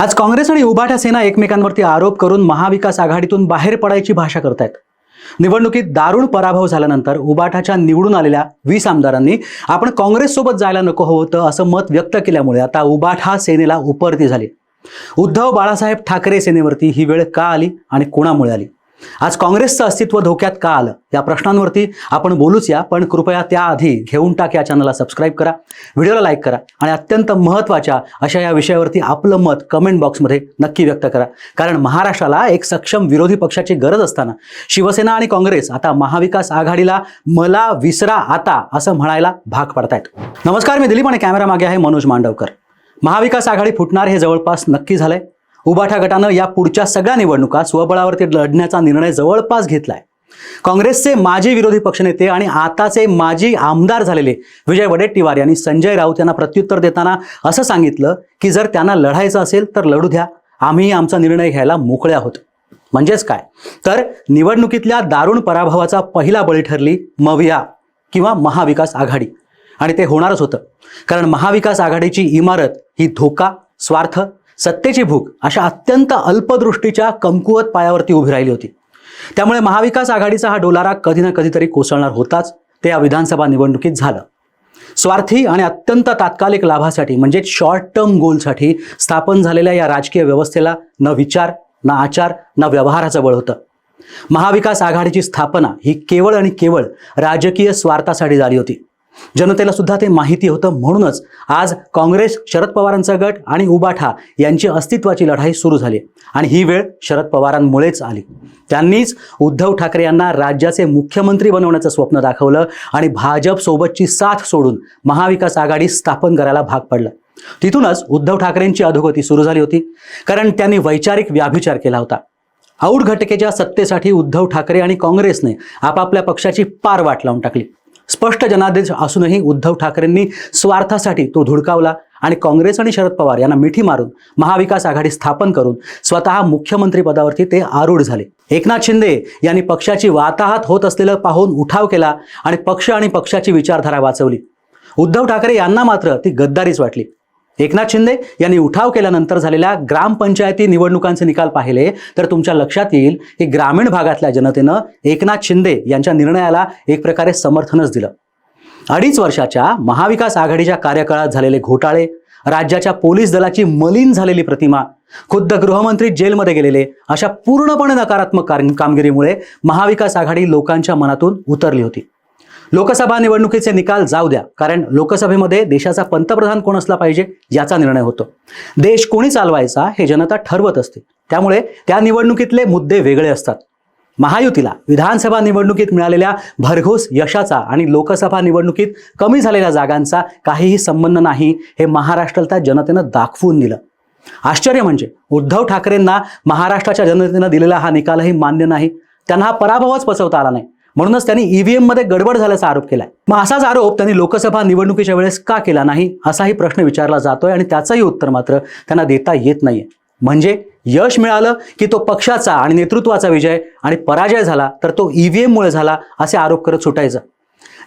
आज काँग्रेस आणि उभाटा सेना एकमेकांवरती आरोप करून महाविकास आघाडीतून बाहेर पडायची भाषा करतायत. निवडणुकीत दारुण पराभव झाल्यानंतर उबाठाच्या निवडून आलेल्या वीस आमदारांनी आपण काँग्रेससोबत जायला नको होतं असं मत व्यक्त केल्यामुळे आता उबाठा सेनेला उपरती झाली. उद्धव बाळासाहेब ठाकरे सेनेवरती ही वेळ का आली आणि कोणामुळे आली? आज काँग्रेसचं अस्तित्व धोक्यात का आलं? या प्रश्नांवरती आपण बोलूच या पण कृपया त्याआधी घेऊन टाक या चॅनलला सबस्क्राईब करा व्हिडिओला लाईक करा आणि अत्यंत महत्त्वाच्या अशा या विषयावरती आपलं मत कमेंट बॉक्समध्ये नक्की व्यक्त करा. कारण महाराष्ट्राला एक सक्षम विरोधी पक्षाची गरज असताना शिवसेना आणि काँग्रेस आता महाविकास आघाडीला मला विसरा आता असं म्हणायला भाग पडतायत. नमस्कार मी दिलीप आणि कॅमेरा मागे आहे मनोज मांडवकर. महाविकास आघाडी फुटणार हे जवळपास नक्की झालंय. उबाठा गटानं या पुढच्या सगळ्या निवडणुका स्वबळावरती लढण्याचा निर्णय जवळपास घेतलाय. काँग्रेसचे माजी विरोधी पक्षनेते आणि आताचे माजी आमदार झालेले विजय वडेट्टीवार यांनी संजय राऊत यांना प्रत्युत्तर देताना असं सांगितलं की जर त्यांना लढायचं असेल तर लढू द्या. आम्ही आमचा निर्णय घ्यायला मोकळे आहोत. म्हणजेच काय? तर निवडणुकीतल्या दारुण पराभवाचा पहिला बळी ठरली मविया किंवा महाविकास आघाडी. आणि ते होणारच होतं. कारण महाविकास आघाडीची इमारत ही धोका स्वार्थ सत्तेची भूक अशा अत्यंत अल्पदृष्टीच्या कमकुवत पायावरती उभी राहिली होती. त्यामुळे महाविकास आघाडीचा हा डोलारा कधी ना कधीतरी कोसळणार होताच ते या विधानसभा निवडणुकीत झालं. स्वार्थी आणि अत्यंत तात्कालिक लाभासाठी म्हणजे शॉर्ट टर्म गोलसाठी स्थापन झालेल्या या राजकीय व्यवस्थेला न विचार न आचार न व्यवहाराचं बळ होतं. महाविकास आघाडीची स्थापना ही केवळ आणि केवळ राजकीय स्वार्थासाठी झाली होती. जनतेला सुद्धा ते माहिती होतं म्हणूनच आज काँग्रेस शरद पवारांचा गट आणि उबाठा यांची अस्तित्वाची लढाई सुरू झाली आणि ही वेळ शरद पवारांमुळेच आली. त्यांनीच उद्धव ठाकरे यांना राज्याचे मुख्यमंत्री बनवण्याचं स्वप्न दाखवलं आणि भाजपसोबतची साथ सोडून महाविकास आघाडी स्थापन करायला भाग पडलं. तिथूनच उद्धव ठाकरेंची अधोगती सुरू झाली होती कारण त्यांनी वैचारिक व्याभिचार केला होता. औट घटकेच्या सत्तेसाठी उद्धव ठाकरे आणि काँग्रेसने आपापल्या पक्षाची पार वाट लावून टाकली. स्पष्ट जनादेश असूनही उद्धव ठाकरेंनी स्वार्थासाठी तो धुडकावला आणि काँग्रेस आणि शरद पवार यांना मिठी मारून महाविकास आघाडी स्थापन करून स्वतः मुख्यमंत्री पदावरती ते आरूढ झाले. एकनाथ शिंदे यांनी पक्षाची वाताहात होत असलेलं पाहून उठाव केला आणि पक्ष आणि पक्षाची विचारधारा वाचवली. उद्धव ठाकरे यांना मात्र ती गद्दारीच वाटली. एकनाथ शिंदे यांनी उठाव केल्यानंतर झालेल्या ग्रामपंचायती निवडणुकांचे निकाल पाहिले तर तुमच्या लक्षात येईल की ग्रामीण भागातल्या जनतेनं एकनाथ शिंदे यांच्या निर्णयाला एक प्रकारे समर्थनच दिलं. अडीच वर्षाच्या महाविकास आघाडीच्या कार्यकाळात झालेले घोटाळे राज्याच्या पोलीस दलाची मलिन झालेली प्रतिमा खुद्द गृहमंत्री जेलमध्ये गेलेले अशा पूर्णपणे नकारात्मक कामगिरीमुळे महाविकास आघाडी लोकांच्या मनातून उतरली होती. लोकसभा निवडणुकीचे निकाल जाऊ द्या कारण लोकसभेमध्ये देशाचा पंतप्रधान कोण असला पाहिजे याचा निर्णय होतो. देश कोणी चालवायचा हे जनता ठरवत असते. त्यामुळे त्या निवडणुकीतले मुद्दे वेगळे असतात. महायुतीला विधानसभा निवडणुकीत मिळालेल्या भरघोस यशाचा आणि लोकसभा निवडणुकीत कमी झालेल्या जागांचा काहीही संबंध नाही हे महाराष्ट्रातल्या जनतेनं दाखवून दिलं. आश्चर्य म्हणजे उद्धव ठाकरेंना महाराष्ट्राच्या जनतेनं दिलेला हा निकालही मान्य नाही. त्यांना हा पराभवच पचवता आला नाही. म्हणूनच त्यांनी ईव्हीएममध्ये गडबड झाल्याचा आरोप केलाय. मग असाच आरोप त्यांनी लोकसभा निवडणुकीच्या वेळेस का केला नाही? असाही प्रश्न विचारला जातोय आणि त्याचंही उत्तर मात्र त्यांना देता येत नाहीये. म्हणजे यश मिळालं की तो पक्षाचा आणि नेतृत्वाचा विजय आणि पराजय झाला तर तो ईव्हीएम मुळे झाला असे आरोप करत सुटायचं.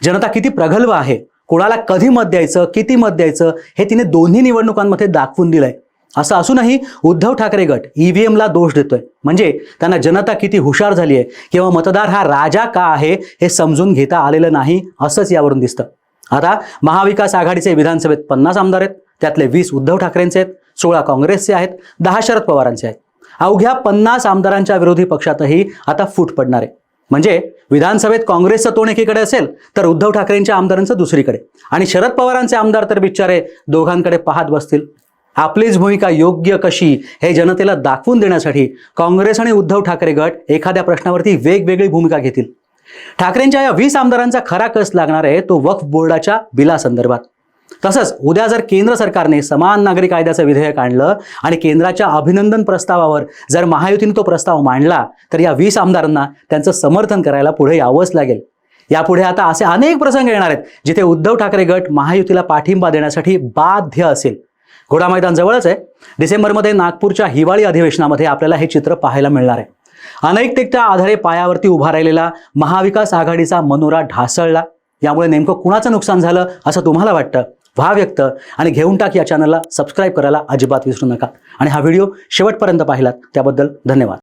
जनता किती प्रगल्भ आहे? कोणाला कधी मत द्यायचं किती मत द्यायचं? हे तिने दोन्ही निवडणुकांमध्ये दाखवून दिलंय. असं असूनही उद्धव ठाकरे गट ईव्हीएमला दोष देतोय. म्हणजे त्यांना जनता किती हुशार झाली आहे किंवा मतदार हा राजा का आहे हे समजून घेता आलेलं नाही असंच यावरून दिसतं. आता महाविकास आघाडीचे विधानसभेत पन्नास आमदार आहेत. त्यातले वीस उद्धव ठाकरेंचे आहेत. सोळा काँग्रेसचे आहेत. दहा शरद पवारांचे आहेत. अवघ्या पन्नास आमदारांच्या विरोधी पक्षातही आता फूट पडणार आहे. म्हणजे विधानसभेत काँग्रेसचं तोंड एकीकडे असेल तर उद्धव ठाकरेंच्या आमदारांचं दुसरीकडे. आणि शरद पवारांचे आमदार तर बिचारे दोघांकडे पाहत बसतील. आपलीच भूमिका योग्य कशी हे जनतेला दाखवून देण्यासाठी काँग्रेस आणि उद्धव ठाकरे गट एखाद्या प्रश्नावरती वेगवेगळी भूमिका घेतील. ठाकरेंच्या या वीस आमदारांचा खरा कस लागणार आहे तो वक्फ बोर्डाच्या बिलासंदर्भात. तसंच उद्या जर केंद्र सरकारने समान नागरी कायद्याचं विधेयक आणलं आणि केंद्राच्या अभिनंदन प्रस्तावावर जर महायुतीने तो प्रस्ताव मांडला तर या वीस आमदारांना त्यांचं समर्थन करायला पुढे यावंच लागेल. यापुढे आता असे अनेक प्रसंग येणार आहेत जिथे उद्धव ठाकरे गट महायुतीला पाठिंबा देण्यासाठी बाध्य असेल. घोडा मैदान जवळच आहे. डिसेंबरमध्ये नागपूरच्या हिवाळी अधिवेशनामध्ये आपल्याला हे चित्र पाहायला मिळणार आहे. अनैतिकच्या आधारे पायावरती उभा राहिलेला महाविकास आघाडीचा मनोरा ढासळला. यामुळे नेमकं कुणाचं नुकसान झालं असं तुम्हाला वाटतं? व्हा व्यक्त आणि घेऊन टाक या चॅनलला सबस्क्राईब करायला अजिबात विसरू नका. आणि हा व्हिडिओ शेवटपर्यंत पाहिलात त्याबद्दल धन्यवाद.